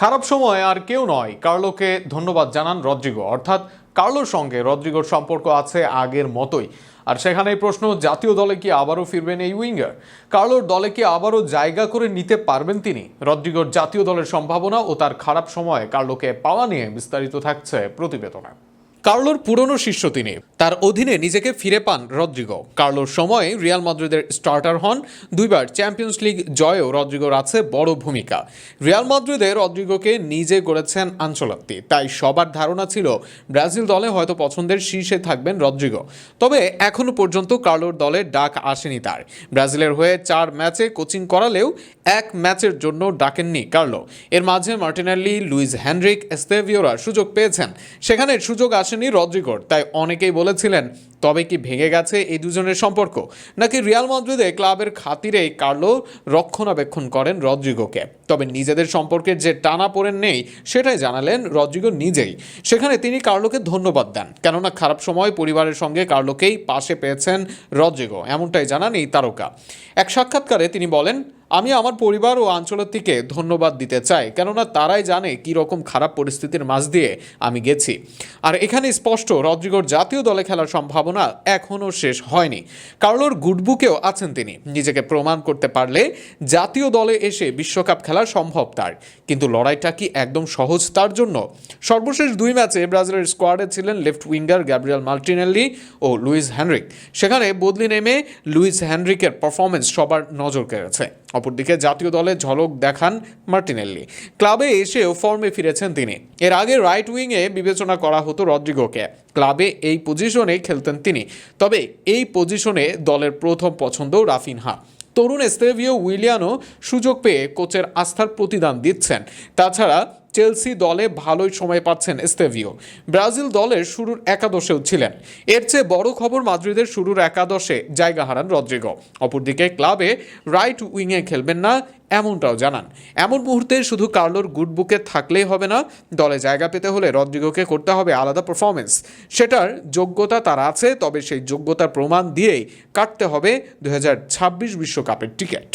খারাপ সময় আর কেউ নয়। কার্লোকে ধন্যবাদ জানান রদ্রিগো। অর্থাৎ কার্লোর সঙ্গে রদ্রিগোর সম্পর্ক আছে আগের মতোই। আর সেখানেই প্রশ্ন, জাতীয় দলে কি আবারও ফিরবেন এই উইঙ্গার? কার্লোর দলে কি আবারও জায়গা করে নিতে পারবেন তিনি? রদ্রিগোর জাতীয় দলের সম্ভাবনা ও তার খারাপ সময়ে কার্লোকে পাওয়া নিয়ে বিস্তারিত থাকছে প্রতিবেদনে। কার্লোর পুরনো শিষ্য তিনি। তার অধীনে নিজেকে ফিরে পান রদ্রিগো। কার্লোর সময়ে রিয়াল মাদ্রিদের স্টার্টার হন। দুইবার চ্যাম্পিয়ন্স লিগ জয়েও রদ্রিগোর আছে বড় ভূমিকা। রিয়াল মাদ্রিদে রদ্রিগোকে নিজে গড়েছেন আঞ্চলাত্তি তাই সবার ধারণা ছিল ব্রাজিল দলে হয়তো পছন্দের শীর্ষে থাকবেন রদ্রিগো। তবে এখনও পর্যন্ত কার্লোর দলে ডাক আসেনি তার। ব্রাজিলের হয়ে চার ম্যাচে কোচিং করালেও এক ম্যাচের জন্য ডাকেননি কার্লো। এর মাঝে মার্টিনাল্লি লুইস হ্যানরিক এস্তেভিওরা সুযোগ পেয়েছেন। সেখানে সুযোগ আসেনি রদ্রিগোর। তাই অনেকেই বলেছিলেন তবে কি ভেঙে গেছে এই দুজনের সম্পর্ক? নাকি রিয়াল মাদ্রিদে ক্লাবের খাতিরেই কার্লো রক্ষণাবেক্ষণ করেন রদ্রিগোকে? তবে নিজেদের সম্পর্কের যে টানা পড়েন নেই, সেটাই জানালেন রদ্রিগো নিজেই। সেখানে তিনি কার্লোকে ধন্যবাদ দেন, কেননা খারাপ সময় পরিবারের সঙ্গে কার্লোকেই পাশে পেয়েছেন রদ্রিগো, এমনটাই জানান এই তারকা। এক সাক্ষাৎকারে তিনি বলেন, আমি আমার পরিবার ও আঞ্চলতিকে ধন্যবাদ দিতে চাই, কেননা তারাই জানে কী রকম খারাপ পরিস্থিতির মাঝ দিয়ে আমি গেছি। আর এখানে স্পষ্ট, রদ্রিগোর জাতীয় দলে খেলার সম্ভাবনা এখনও শেষ হয়নি। কার্লোর গুডবুকেও আছেন তিনি। নিজেকে প্রমাণ করতে পারলে জাতীয় দলে এসে বিশ্বকাপ খেলা সম্ভব তার। কিন্তু লড়াইটা কি একদম সহজ তার জন্য? সর্বশেষ দুই ম্যাচে ব্রাজিলের স্কোয়াডে ছিলেন লেফট উইঙ্গার গ্যাব্রিয়াল মার্টিনেল্লি ও লুইস হ্যানরিক সেখানে বদলি নেমে লুইস হ্যানরিকের পারফরমেন্স সবার নজর কেড়েছে। অপরদিকে জাতীয় দলে ঝলক দেখান মার্টিনেল্লি। ক্লাবে এসেও ফর্মে ফিরেছেন তিনি। এর আগে রাইট উইংয়ে বিবেচনা করা হতো রদ্রিগোকে ক্লাবে এই পজিশনে খেলতেন তিনি। তবে এই পজিশনে দলের প্রথম পছন্দ রাফিনহা। তরুণ স্তেভিও উইলিয়ানও সুযোগ পেয়ে কোচের আস্থার প্রতিদান দিচ্ছেন। তাছাড়া চেলসি দলে ভালোই সময় পাচ্ছেন এস্তেভিও ব্রাজিল দলের শুরুর একাদশেও ছিলেন। এর চেয়ে বড় খবর মাদ্রিদের শুরুর একাদশে জায়গা হারান রদ্রিগো। অপরদিকে ক্লাবে রাইট উইংয়ে খেলবেন না, এমনটাও জানান। এমন মুহূর্তে শুধু কার্লোর গুড বুকে থাকলেই হবে না, দলে জায়গা পেতে হলে রদ্রিগোকে করতে হবে আলাদা পারফরমেন্স সেটার যোগ্যতা তার আছে, তবে সেই যোগ্যতার প্রমাণ দিয়েই কাটতে হবে দু বিশ্বকাপের টিকিট।